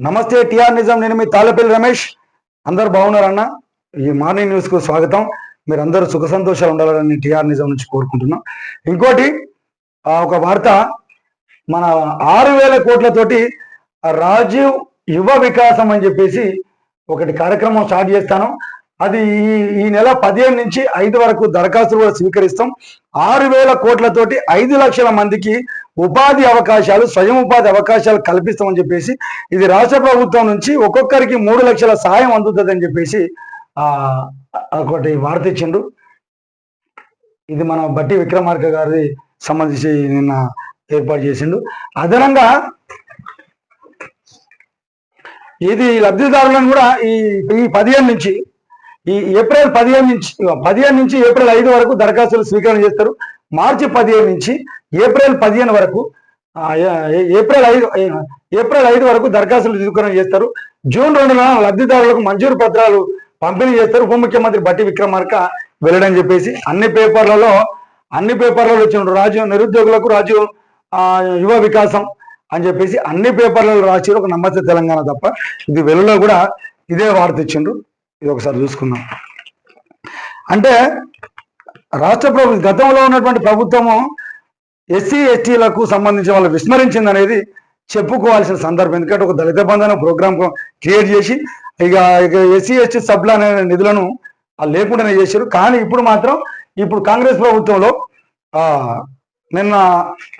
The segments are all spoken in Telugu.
నమస్తే టిఆర్ నిజం నేను మీ తాళపల్లి రమేష్. అందరు బాగున్నారన్న? ఈ మార్నింగ్ న్యూస్కు స్వాగతం. మీరు అందరూ సుఖ సంతోషాలు ఉండాలని టిఆర్ నిజం నుంచి కోరుకుంటున్నాం. ఇంకోటి ఆ, ఒక వార్త. మన ఆరు వేల కోట్లతోటి రాజీవ్ యువ వికాసం అని చెప్పేసి ఒకటి కార్యక్రమం స్టార్ట్ చేస్తాను. అది ఈ ఈ నెల పదిహేను నుంచి ఐదు వరకు దరఖాస్తులు కూడా స్వీకరిస్తాం. ఆరు వేల కోట్లతోటి ఐదు లక్షల మందికి ఉపాధి అవకాశాలు స్వయం ఉపాధి అవకాశాలు కల్పిస్తామని చెప్పేసి ఇది రాష్ట్ర ప్రభుత్వం నుంచి ఒక్కొక్కరికి మూడు లక్షల సహాయం అందుతుందని చెప్పేసి ఒకటి వార్త ఇచ్చిండు ఇది మన బట్టి విక్రమార్క గారి సంబంధించి నిన్న ఏర్పాటు చేసిండు. అదనంగా ఇది లబ్ధిదారులను కూడా ఈ ఈ పదిహేను నుంచి ఈ ఏప్రిల్ పదిహేను నుంచి పదిహేను నుంచి ఏప్రిల్ ఐదు వరకు దరఖాస్తులు స్వీకరణ చేస్తారు. మార్చి పదిహేను నుంచి ఏప్రిల్ పదిహేను వరకు ఏప్రిల్ ఐదు ఏప్రిల్ ఐదు వరకు దరఖాస్తులు స్వీకరణ చేస్తారు. జూన్ రెండున లబ్ధిదారులకు మంజూరు పత్రాలు పంపిణీ చేస్తారు. ఉప ముఖ్యమంత్రి బట్టి విక్రమార్క వెళ్ళడం చెప్పేసి అన్ని పేపర్లలో అన్ని పేపర్లలో వచ్చిన రాజు నిరుద్యోగులకు రాజు ఆ, యువ వికాసం అని చెప్పేసి అన్ని పేపర్లలో రాసి ఒక నమ్మక తెలంగాణ తప్ప. ఇది వెలుగులో కూడా ఇదే వార్త ఇచ్చిండ్రు. ఇది ఒకసారి చూసుకుందాం. అంటే రాష్ట్ర ప్రభుత్వం గతంలో ఉన్నటువంటి ప్రభుత్వము ఎస్సీ ఎస్టీలకు సంబంధించి వాళ్ళు విస్మరించింది అనేది చెప్పుకోవాల్సిన సందర్భం. ఎందుకంటే ఒక దళిత బంధన ప్రోగ్రామ్ క్రియేట్ చేసి ఇక ఇక ఎస్సీ ఎస్టీ సబ్ల అనే నిధులను లేకుండానే చేశారు. కానీ ఇప్పుడు మాత్రం ఇప్పుడు కాంగ్రెస్ ప్రభుత్వంలో నిన్న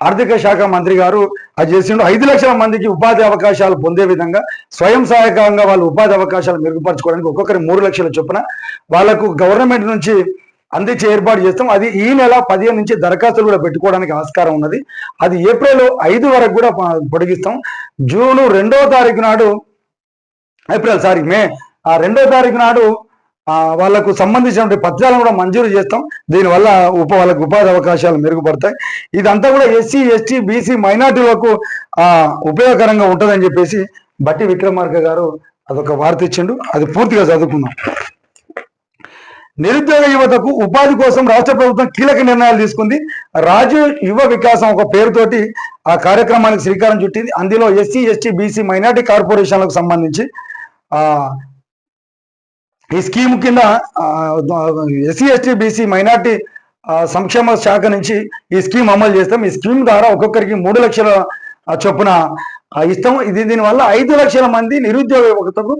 ఆర్థిక శాఖ మంత్రి గారు అది చేసిండు. ఐదు లక్షల మందికి ఉపాధి అవకాశాలు పొందే విధంగా స్వయం సహాయకంగా వాళ్ళు ఉపాధి అవకాశాలు మెరుగుపరచుకోవడానికి ఒక్కొక్కరి మూడు లక్షల చొప్పున వాళ్ళకు గవర్నమెంట్ నుంచి అందించే ఏర్పాటు చేస్తాం. అది ఈ నెల పదిహేను నుంచి దరఖాస్తులు కూడా పెట్టుకోవడానికి ఆస్కారం ఉన్నది. అది ఏప్రిల్ ఐదు వరకు కూడా పొడిగిస్తాం. జూన్ రెండో తారీఖు నాడు ఏప్రిల్ సారీ మే ఆ రెండో తారీఖు నాడు వాళ్ళకు సంబంధించినటువంటి పత్రాలను కూడా మంజూరు చేస్తాం. దీనివల్ల ఉప వాళ్ళకు ఉపాధి అవకాశాలు మెరుగుపడతాయి. ఇదంతా కూడా ఎస్సీ ఎస్టీ బీసీ మైనార్టీలకు ఉపయోగకరంగా ఉంటుందని చెప్పేసి బట్టి విక్రమార్క గారు అదొక వార్త ఇచ్చిండు. అది పూర్తిగా చదువుకుందాం. నిరుద్యోగ యువతకు ఉపాధి కోసం రాష్ట్ర ప్రభుత్వం కీలక నిర్ణయాలు తీసుకుంది. రాజు యువ వికాసం ఒక పేరుతోటి ఆ కార్యక్రమానికి శ్రీకారం చుట్టింది. అందులో ఎస్సీ ఎస్టీ బీసీ మైనార్టీ కార్పొరేషన్లకు సంబంధించి ఈ స్కీమ్ కింద ఎస్సీ ఎస్టీ బీసీ మైనార్టీ సంక్షేమ శాఖ నుంచి ఈ స్కీమ్ అమలు చేస్తాం. ఈ స్కీమ్ ద్వారా ఒక్కొక్కరికి మూడు లక్షల చొప్పున ఇస్తాం. ఇది దీనివల్ల ఐదు లక్షల మంది నిరుద్యోగ యువతకు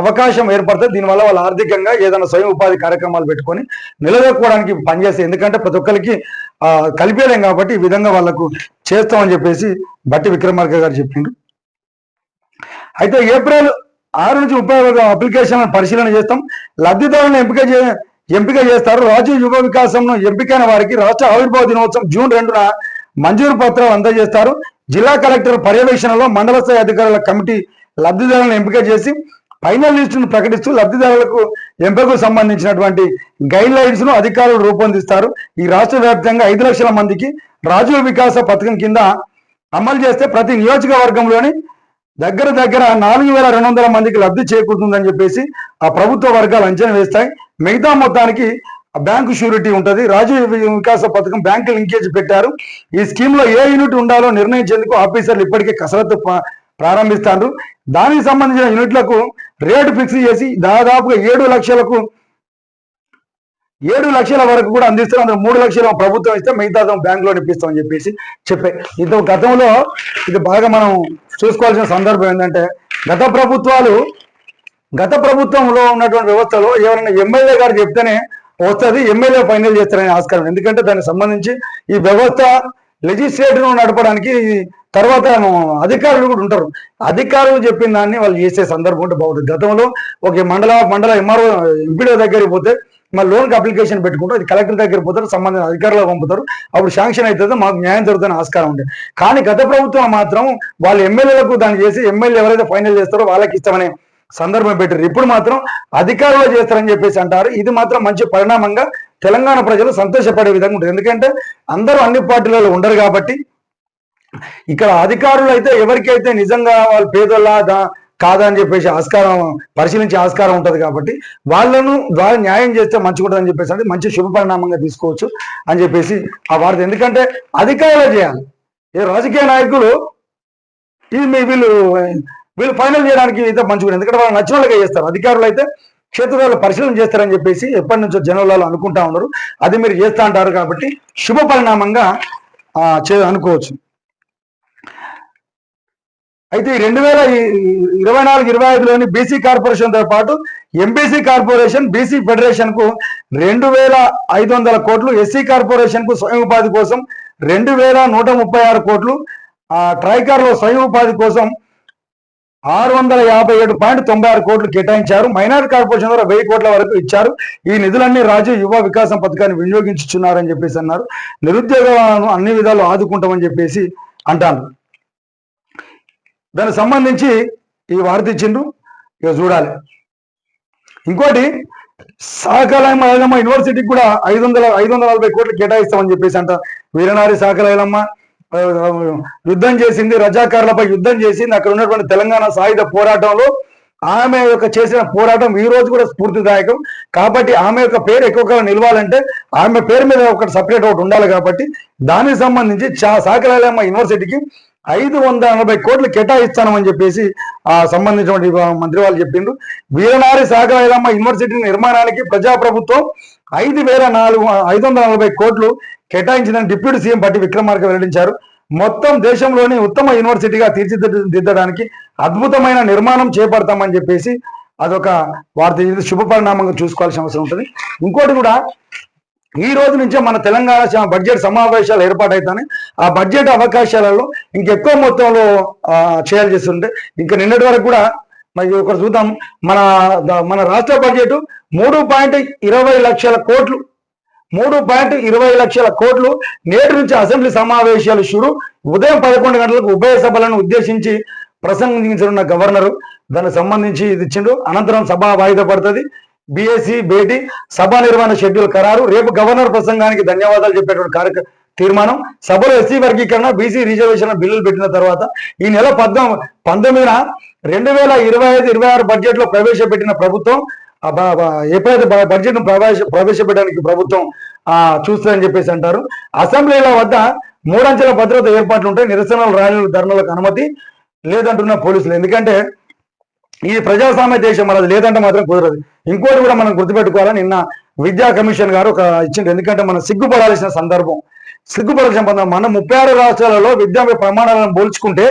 అవకాశం ఏర్పడుతుంది. దీనివల్ల వాళ్ళు ఆర్థికంగా ఏదైనా స్వయం ఉపాధి కార్యక్రమాలు పెట్టుకొని నిలదొక్కుకోవడానికి పనిచేస్తాయి. ఎందుకంటే ప్రతి ఒక్కరికి కలిపేలేం కాబట్టి ఈ విధంగా వాళ్ళకు చేస్తామని చెప్పేసి బట్టి విక్రమార్క గారు చెప్పిండు. అయితే ఏప్రిల్ ఆరు నుంచి ముప్పై వరకు అప్లికేషన్లను పరిశీలన చేస్తాం. లబ్ధిదారులను ఎంపిక చే ఎంపిక చేస్తారు. రాజు యువ వికాసంను ఎంపికైన వారికి రాష్ట్ర ఆవిర్భావ దినోత్సవం జూన్ రెండున మంజూరు పత్రాలు అందజేస్తారు. జిల్లా కలెక్టర్ పర్యవేక్షణలో మండల స్థాయి అధికారుల కమిటీ లబ్ధిదారులను ఎంపిక చేసి ఫైనల్ లిస్టును ప్రకటిస్తూ లబ్ధిదారులకు ఎంపికకు సంబంధించినటువంటి గైడ్ లైన్స్ను అధికారులు రూపొందిస్తారు. ఈ రాష్ట్ర వ్యాప్తంగా ఐదు లక్షల మందికి రాజీవ వికాస పథకం కింద అమలు చేస్తే ప్రతి నియోజకవర్గంలోని దగ్గర దగ్గర నాలుగు వేల రెండు వందల మందికి లబ్ధి చేకూరుతుందని చెప్పేసి ఆ ప్రభుత్వ వర్గాలు అంచనా వేస్తాయి. మిగతా మొత్తానికి బ్యాంకు షూరిటీ ఉంటుంది. రాజీవ్ వికాస పథకం బ్యాంకు లింకేజ్ పెట్టారు. ఈ స్కీమ్లో ఏ యూనిట్ ఉండాలో నిర్ణయించేందుకు ఆఫీసర్లు ఇప్పటికే కసరత్తు ప్రారంభిస్తారు దానికి సంబంధించిన యూనిట్లకు రేటు ఫిక్స్ చేసి దాదాపుగా ఏడు లక్షలకు ఏడు లక్షల వరకు కూడా అందిస్తారు అందులో మూడు లక్షలు ప్రభుత్వం ఇస్తే మిగతా బ్యాంక్లో ఇప్పిస్తామని చెప్పేసి చెప్పే. ఇది గతంలో ఇది బాగా మనం చూసుకోవాల్సిన సందర్భం ఏంటంటే గత ప్రభుత్వాలు గత ప్రభుత్వంలో ఉన్నటువంటి వ్యవస్థలో ఎవరైనా ఎమ్మెల్యే గారు చెప్తేనే వస్తుంది ఎమ్మెల్యే ఫైనల్ చేస్తారనే ఆస్కారం. ఎందుకంటే దానికి సంబంధించి ఈ వ్యవస్థ లెజిస్లేటివ్ నడపడానికి తర్వాత అధికారులు కూడా ఉంటారు. అధికారులు చెప్పిన దాన్ని వాళ్ళు చేసే సందర్భం ఉంటే బాగుంటుంది. గతంలో ఒక మండల మండల ఎంఆర్ఓ ఎంపీడో దగ్గరికి పోతే మళ్ళీ లోన్కి అప్లికేషన్ పెట్టుకుంటారు అది కలెక్టర్ దగ్గర పోతారు సంబంధించిన అధికారులకు పంపుతారు. అప్పుడు శాంక్షన్ అవుతుందో మాకు న్యాయం జరుగుతున్న ఆస్కారం ఉంది. కానీ గత ప్రభుత్వం మాత్రం వాళ్ళు ఎమ్మెల్యేలకు దాన్ని చేసి ఎమ్మెల్యే ఎవరైతే ఫైనల్ చేస్తారో వాళ్ళకి ఇస్తామనే సందర్భం పెట్టారు ఇప్పుడు మాత్రం అధికారులు చేస్తారని చెప్పేసి అంటారు. ఇది మాత్రం మంచి పరిణామంగా తెలంగాణ ప్రజలు సంతోషపడే విధంగా ఉంటుంది. ఎందుకంటే అందరూ అన్ని పార్టీలలో ఉండరు కాబట్టి ఇక్కడ అధికారులు అయితే ఎవరికైతే నిజంగా వాళ్ళు పేదోళ్ళ దా- కాదా అని చెప్పేసి ఆస్కారం పరిశీలించే ఆస్కారం ఉంటుంది కాబట్టి వాళ్ళను ద్వారా న్యాయం చేస్తే మంచిగా ఉంటుందని చెప్పేసి అంటే మంచి శుభ పరిణామంగా తీసుకోవచ్చు అని చెప్పేసి ఆ వార్త. ఎందుకంటే అధికారులు చేయాలి. ఈ రాజకీయ నాయకులు ఇది మీ వీళ్ళు వీళ్ళు ఫైనల్ చేయడానికి అయితే మంచిగా ఎందుకంటే వాళ్ళు నచ్చిన వాళ్ళకే చేస్తారు. అధికారులు అయితే క్షేత్రాలు పరిశీలన చేస్తారని చెప్పేసి ఎప్పటి నుంచో జనంలో అనుకుంటా ఉన్నారు. అది మీరు చేస్తా అంటారు కాబట్టి శుభ పరిణామంగా చే అనుకోవచ్చు. అయితే ఈ రెండు వేల ఇరవై నాలుగు ఇరవై ఐదులోని బీసీ కార్పొరేషన్తో పాటు ఎంబీసీ కార్పొరేషన్ బీసీ ఫెడరేషన్కు రెండు వేల ఐదు వందల కోట్లు ఎస్సీ కార్పొరేషన్కు స్వయం ఉపాధి కోసం రెండు వేల నూట ముప్పై ఆరు కోట్లు ట్రైకర్లో స్వయం ఉపాధి కోసం ఆరు వందల యాభై ఏడు పాయింట్ తొంభై ఆరు కోట్లు కేటాయించారు. మైనార్టీ కార్పొరేషన్ ద్వారా వెయ్యి కోట్ల వరకు ఇచ్చారు. ఈ నిధులన్నీ రాజు యువ వికాసం పథకాన్ని వినియోగించుచున్నారని చెప్పేసి అన్నారు. నిరుద్యోగాలను అన్ని విధాలు ఆదుకుంటామని చెప్పేసి అంటాను దానికి సంబంధించి ఈ వార్త ఇచ్చిండ్రు. ఇక చూడాలి. ఇంకోటి సాకలయమ్మ ఐలమ్మ యూనివర్సిటీకి కూడా ఐదు వందల ఐదు వందల నలభై కోట్లు కేటాయిస్తామని చెప్పేసి అంట వీరనారి సాకలైలమ్మ యుద్ధం చేసింది రజాకారులపై యుద్ధం చేసింది. అక్కడ ఉన్నటువంటి తెలంగాణ సాయుధ పోరాటంలో ఆమె యొక్క చేసిన పోరాటం ఈ రోజు కూడా స్ఫూర్తిదాయకం. కాబట్టి ఆమె యొక్క పేరు ఎక్కువ కాలం నిలవాలంటే ఆమె పేరు మీద ఒకటి సపరేట్ ఒకటి ఉండాలి కాబట్టి దానికి సంబంధించి చా సాకలైలమ్మ యూనివర్సిటీకి ఐదు వందల నలభై కోట్లు కేటాయిస్తానని చెప్పేసి ఆ సంబంధించినటువంటి మంత్రి వాళ్ళు చెప్పిండ్రు. వీరనారి సాగరైలమ్మ యూనివర్సిటీ నిర్మాణానికి ప్రజాప్రభుత్వం ఐదు వేల నాలుగు ఐదు వందల నలభై కోట్లు కేటాయించిందని డిప్యూటీ సీఎం పట్టి విక్రమార్క వెల్లడించారు. మొత్తం దేశంలోని ఉత్తమ యూనివర్సిటీగా తీర్చిదిద్దడానికి అద్భుతమైన నిర్మాణం చేపడతామని చెప్పేసి అదొక వార్త ఇది. శుభ పరిణామంగా చూసుకోవాల్సిన అవసరం ఉంటుంది. ఇంకోటి కూడా ఈ రోజు నుంచే మన తెలంగాణ బడ్జెట్ సమావేశాలు ఏర్పాటైతాయి ఆ బడ్జెట్ అవకాశాలలో ఇంకెక్కువ మొత్తంలో ఆ, చేయాలి చేస్తుంటే ఇంకా నిన్నటి వరకు కూడా మరి ఒకటి చూద్దాం. మన మన రాష్ట్ర బడ్జెట్ మూడు పాయింట్ ఇరవై లక్షల కోట్లు. మూడు పాయింట్ ఇరవై లక్షల కోట్లు. నేటి నుంచి అసెంబ్లీ సమావేశాలు షురు ఉదయం పదకొండు గంటలకు ఉభయ సభలను ఉద్దేశించి ప్రసంగించనున్న గవర్నరు. దానికి సంబంధించి ఇది ఇచ్చిండు. అనంతరం సభ వాయిదా పడుతుంది. బిఎస్సి భేటీ సభ నిర్వహణ షెడ్యూల్ ఖరారు. రేపు గవర్నర్ ప్రసంగానికి ధన్యవాదాలు చెప్పేటువంటి కార్యక్ర తీర్మానం. సభలో ఎస్సీ వర్గీకరణ బీసీ రిజర్వేషన్ బిల్లులు పెట్టిన తర్వాత ఈ నెల పద్నాలుగు పంతొమ్మిదిన రెండు వేల ఇరవై ఐదు ఇరవై ఆరు బడ్జెట్లో ప్రవేశపెట్టిన ప్రభుత్వం ఎప్పుడైతే బడ్జెట్ను ప్రవేశ ప్రవేశపెట్టడానికి ప్రభుత్వం చూస్తుందని చెప్పేసి అంటారు. అసెంబ్లీల వద్ద మూడంచెల భద్రత ఏర్పాట్లు ఉంటాయి నిరసనలు ర్యాలీలు ధర్నాలకు అనుమతి లేదంటున్న పోలీసులు. ఎందుకంటే ఈ ప్రజాస్వామ్య దేశం మనది లేదంటే మాత్రం కుదరదు. ఇంకోటి కూడా మనం గుర్తుపెట్టుకోవాలి నిన్న విద్యా కమిషన్ గారు ఒక ఇచ్చింది ఎందుకంటే మనం సిగ్గుపడాల్సిన సందర్భం. సిగ్గుపడాల్సిన సందర్భం మనం ముప్పై ఆరు రాష్ట్రాలలో విద్యా ప్రమాణాలను పోల్చుకుంటే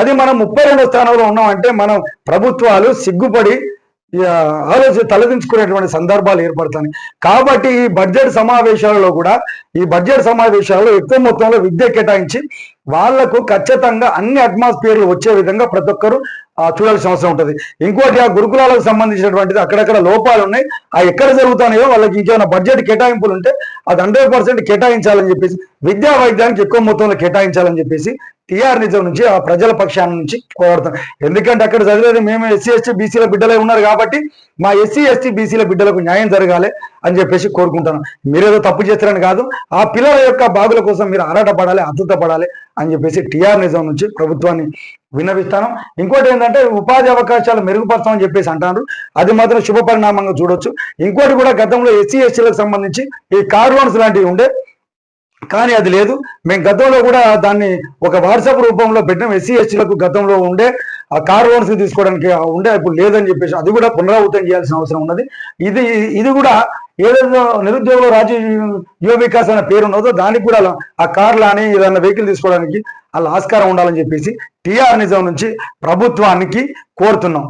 అది మనం ముప్పై రెండో స్థానంలో ఉన్నామంటే మనం ప్రభుత్వాలు సిగ్గుపడి ఆలోచన తలదించుకునేటువంటి సందర్భాలు ఏర్పడతాయి. కాబట్టి ఈ బడ్జెట్ సమావేశాలలో కూడా ఈ బడ్జెట్ సమావేశాలలో ఎక్కువ మొత్తంలో విద్య కేటాయించి వాళ్ళకు ఖచ్చితంగా అన్ని అట్మాస్ఫియర్లు వచ్చే విధంగా ప్రతి ఒక్కరు ఆ, చూడాల్సిన అవసరం ఉంటుంది. ఇంకోటి ఆ గురుకులాలకు సంబంధించినటువంటిది అక్కడక్కడ లోపాలు ఉన్నాయి. ఆ ఎక్కడ జరుగుతున్నాయో వాళ్ళకి ఇంకేమైనా బడ్జెట్ కేటాయింపులు ఉంటే అది హండ్రెడ్ పర్సెంట్ కేటాయించాలని చెప్పేసి విద్యా వైద్యానికి ఎక్కువ మొత్తంలో కేటాయించాలని చెప్పేసి టీఆర్ నిజం నుంచి ఆ ప్రజల పక్షాన నుంచి కోరుతాం ఎందుకంటే అక్కడ చదివేది మేము ఎస్సీ ఎస్టీ బీసీల బిడ్డలే ఉన్నారు కాబట్టి మా ఎస్సీ ఎస్టీ బీసీల బిడ్డలకు న్యాయం జరగాలి. అని చెప్పేసి కోరుకుంటాను. మీరేదో తప్పు చేస్తారని కాదు ఆ పిల్లల యొక్క బాగుల కోసం మీరు ఆరాటపడాలి అద్భుతపడాలి అని చెప్పేసి టీఆర్ నిజం నుంచి ప్రభుత్వాన్ని విన్నవిస్తాను. ఇంకోటి ఏంటంటే ఉపాధి అవకాశాలు మెరుగుపరచామని చెప్పేసి అంటారు అది మాత్రం శుభ పరిణామంగా చూడొచ్చు. ఇంకోటి కూడా గతంలో ఎస్సీ ఎస్టీలకు సంబంధించి ఈ కార్ లోన్స్ లాంటివి ఉండే కానీ అది లేదు. మేము గతంలో కూడా దాన్ని ఒక వాట్సాప్ రూపంలో పెట్టినాం. ఎస్సీ ఎస్టీలకు గతంలో ఉండే ఆ కార్ లోన్స్ తీసుకోవడానికి ఉండే ఇప్పుడు లేదని చెప్పేసి అది కూడా పునరావృతం చేయాల్సిన అవసరం ఉన్నది. ఇది ఇది కూడా ఏదైనా నిరుద్యోగ రాజ్య యువ వికాస్ అనే పేరు ఉన్నదో దానికి కూడా ఆ కార్లు అని ఏదైనా వెహికల్ తీసుకోవడానికి అలా ఆస్కారం ఉండాలని చెప్పేసి టీఆర్ నిజం నుంచి ప్రభుత్వానికి కోరుతున్నాం.